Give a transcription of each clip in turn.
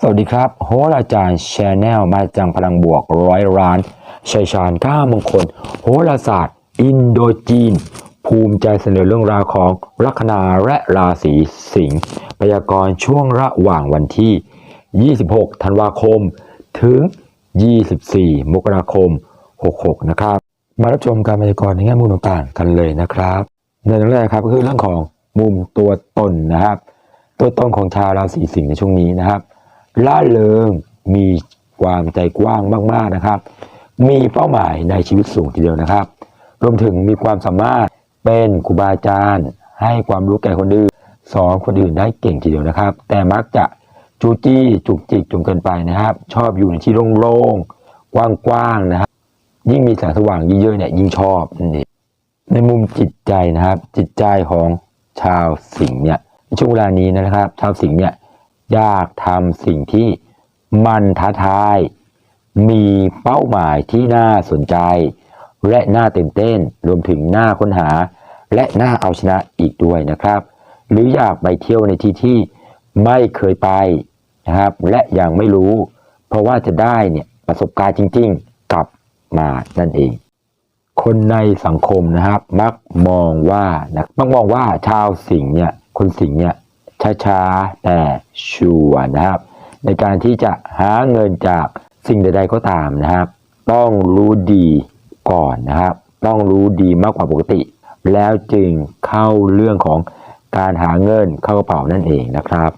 สวัสดีครับโหราจารย์ชแนลมาจังพลังบวกร้อยร้านชัยชาญก้ามงคล โหราศาสตร์ อินโดจีน ภูมิใจเสนอเรื่องราวของลัคนาและราศีสิงห์พยากรณ์ช่วงระหว่างวันที่ 26 ธันวาคม ถึง 24 มกราคม 66 นะครับ มารับชมการพยากรณ์ในแง่มุมต่างๆกันเลยนะครับในเรื่องแรกครับก็คือเรื่องของมุมตัวตนนะครับ ตัวตนของชาวราศีสิงห์ในช่วงนี้นะครับ ล่าเริงมีความใจกว้างมาก ๆนะครับ มีเป้าหมายในชีวิตสูงทีเดียวนะครับ รวมถึงมีความสามารถเป็นครูบาอาจารย์ ให้ความรู้แก่คนอื่นสอนคนอื่นได้เก่งทีเดียวนะครับ แต่มักจะจูจี้จุกจิกจนเกินไปนะครับ ชอบอยู่ในที่โล่งๆกว้างๆนะครับ ยิ่งมีแสงสว่างเยอะๆเนี่ยยิ่งชอบนั่ในมุมจิตใจนะครับ จิตใจของชาวสิงห์เนี่ยช่วงเวลานี้นะครับ ชาวสิงห์เนี่ย อยากทำสิ่งที่มันท้าทาย มีเป้าหมายที่น่าสนใจ และน่าตื่นเต้น รวมถึงน่าค้นหา และน่าเอาชนะอีกด้วยนะครับ หรืออยากไปเที่ยวในที่ที่ไม่เคยไปนะครับ และยังไม่รู้ เพราะว่าจะได้เนี่ยประสบการณ์จริง ๆ กลับมานั่นเอง คนในสังคมนะครับ มักมองว่านะมักมองว่าชาวสิงห์เนี่ยคนสิงห์เนี่ย ช้าๆแต่ชัวร์นะครับ ในการที่จะหาเงินจากสิ่งใดๆก็ตามนะครับ ต้องรู้ดีก่อนนะครับ ต้องรู้ดีมากกว่าปกติ แล้วจึงเข้าเรื่องของการหาเงินเข้ากระเป๋านั่นเองนะครับ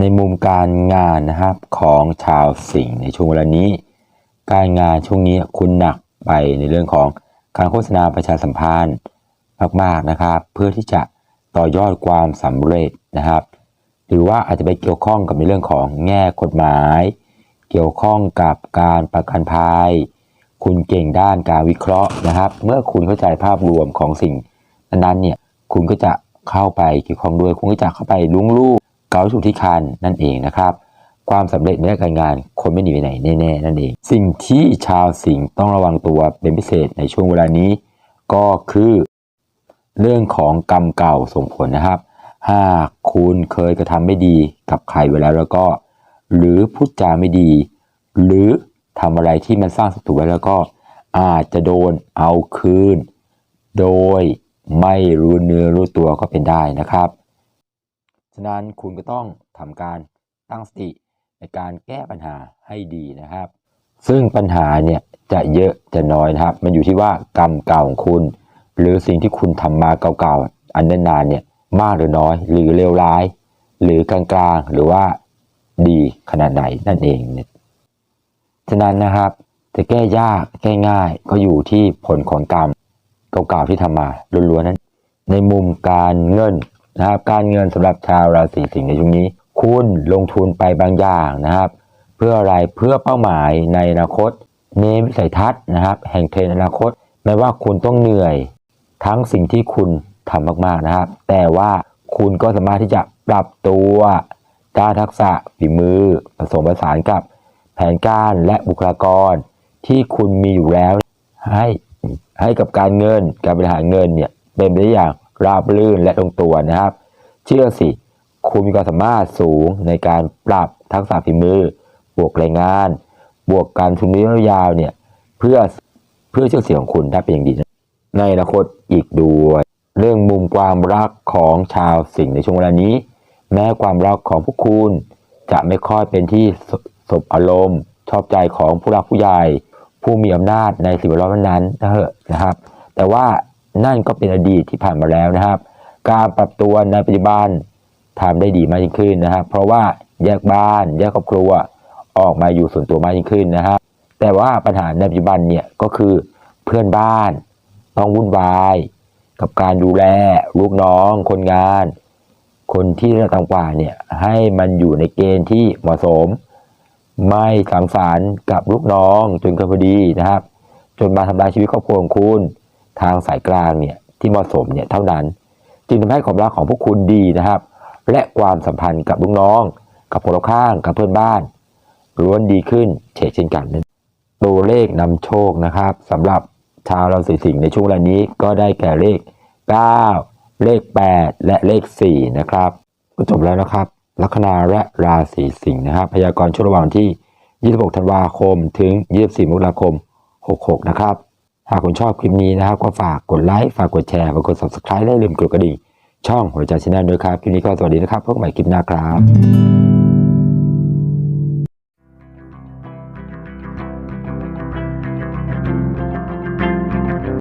ในมุมการงานนะครับของชาวสิงห์ในช่วงเวลานี้ การงานช่วงนี้คุณหนักไปในเรื่องของการโฆษณาประชาสัมพันธ์มากๆนะครับ เพื่อที่จะต่อยอดความสำเร็จนะครับ หรือว่าอาจจะไปเกี่ยวข้องกับในเรื่องของแง่กฎหมาย เกี่ยวข้องกับการประกันภัย คุณเก่งด้านการวิเคราะห์นะครับ เมื่อคุณเข้าใจภาพรวมของสิ่งนั้นๆเนี่ยคุณก็จะเข้าไปเกี่ยวข้องด้วยคุณก็จะเข้าไปลุ้งลูก เกาถูกที่คันนั่นเองนะครับ ความสำเร็จในการงานคนไม่หนีไปไหนแน่ๆนั่นเอง สิ่งที่ชาวสิงห์ต้องระวังตัวเป็นพิเศษในช่วงเวลานี้ ก็คือเรื่องของกรรมเก่าส่งผลนะครับ หากคุณเคยกระทำไม่ดีกับใครไว้แล้วแล้วก็ หรือพูดจาไม่ดี หรือทำอะไรที่มันสร้างศัตรูไว้แล้วก็ อาจจะโดนเอาคืน โดยไม่รู้เนื้อรู้ตัวก็เป็นได้นะครับ ฉะนั้นคุณก็ต้องทำการตั้งสติในการแก้ปัญหาให้ดีนะครับ ซึ่งปัญหาเนี่ยจะเยอะจะน้อยนะครับ มันอยู่ที่ว่ากรรมเก่าของคุณ หรือสิ่งที่คุณทำมาเก่าๆอันนานๆเนี่ยมากหรือน้อย หรือเลวร้าย หรือกลางๆหรือว่าดีขนาดไหนนั่นเองเนี่ยฉะนั้นนะครับจะแก้ยากแก้ง่ายก็อยู่ที่ผลของกรรมเก่าๆที่ทำมาล้วนๆนั้น ในมุมการเงิน นะครับ การเงินสำหรับชาวราศีสิงห์ในช่วงนี้ คุณลงทุนไปบางอย่างนะครับ เพื่ออะไรเพื่อเป้าหมายในอนาคตเนวิสัยทัศน์นะครับ แห่งเทรนอนาคตแม้ว่าคุณต้องเหนื่อย ทั้งสิ่งที่คุณทำมากๆนะครับ แต่ว่าคุณก็สามารถที่จะปรับตัวด้านทักษะฝีมือผสมผสานกับแผนการและบุคลากรที่คุณมีอยู่แล้ว ให้ให้กับการเงินการบริหารเงินเนี่ยเป็นไปได้อย่าง ราบรื่นและลงตัวนะครับ เชื่อสิ คุณมีความสามารถสูงในการปรับทักษะฝีมือ บวกแรงงาน บวกการทุนระยะยาวเนี่ยเพื่อเพื่อชื่อเสียงของคุณได้เป็นอย่างดีนะในอนาคตอีกด้วยเรื่องมุมความรักของชาวสิงห์ในช่วงเวลานี้ แม้ความรักของพวกคุณจะไม่ค่อยเป็นที่สบอารมณ์ ชอบใจของผู้รักผู้ใหญ่ ผู้มีอำนาจในสิ่งแวดล้อมนั้นนะเถอะนะครับ แต่ว่า นั่นก็เป็นอดีตที่ผ่านมาแล้วนะครับ การปรับตัวในปัจจุบันทำได้ดีมากยิ่งขึ้นนะครับ เพราะว่าแยกบ้านแยกครอบครัวออกมาอยู่ส่วนตัวมากยิ่งขึ้นนะครับ แต่ว่าปัญหาในปัจจุบันเนี่ยก็คือเพื่อนบ้านต้องวุ่นวาย กับการดูแลลูกน้อง คนงาน คนที่ระดับต่ำกว่าเนี่ยให้มันอยู่ในเกณฑ์ที่เหมาะสม ไม่สังสรรกับลูกน้องจนเกินพอดีนะครับ จนมาทำลายชีวิตครอบครัวของคุณ ทางสายกลางเนี่ยที่เหมาะสมเนี่ยเท่านั้นจึงทำให้ความรักของพวกคุณดีนะครับ และความสัมพันธ์กับลูกน้อง กับคนรอบข้างกับเพื่อนบ้านล้วนดีขึ้นเช่นเช่นกันนั้นตัวเลขนำโชคนะครับสำหรับชาวราศีสิงห์ในช่วงเวลานี้ก็ได้แก่เลข 9 เลข 8 และเลข 4 นะครับก็จบแล้วนะครับลัคนาและราศีสิงห์นะครับพยากรณ์ช่วงระหว่างที่ 26 ธันวาคม ถึง 24 มกราคม 66 นะครับ หากคุณชอบคลิปนี้นะครับ ก็ฝากกดไลค์ฝากกดแชร์ฝากกด subscribe และอย่าลืมกดกระดิ่งช่องหัวใจชแนลด้วยครับ คลิปนี้ก็สวัสดีนะครับพบกันใหม่คลิปหน้าครับ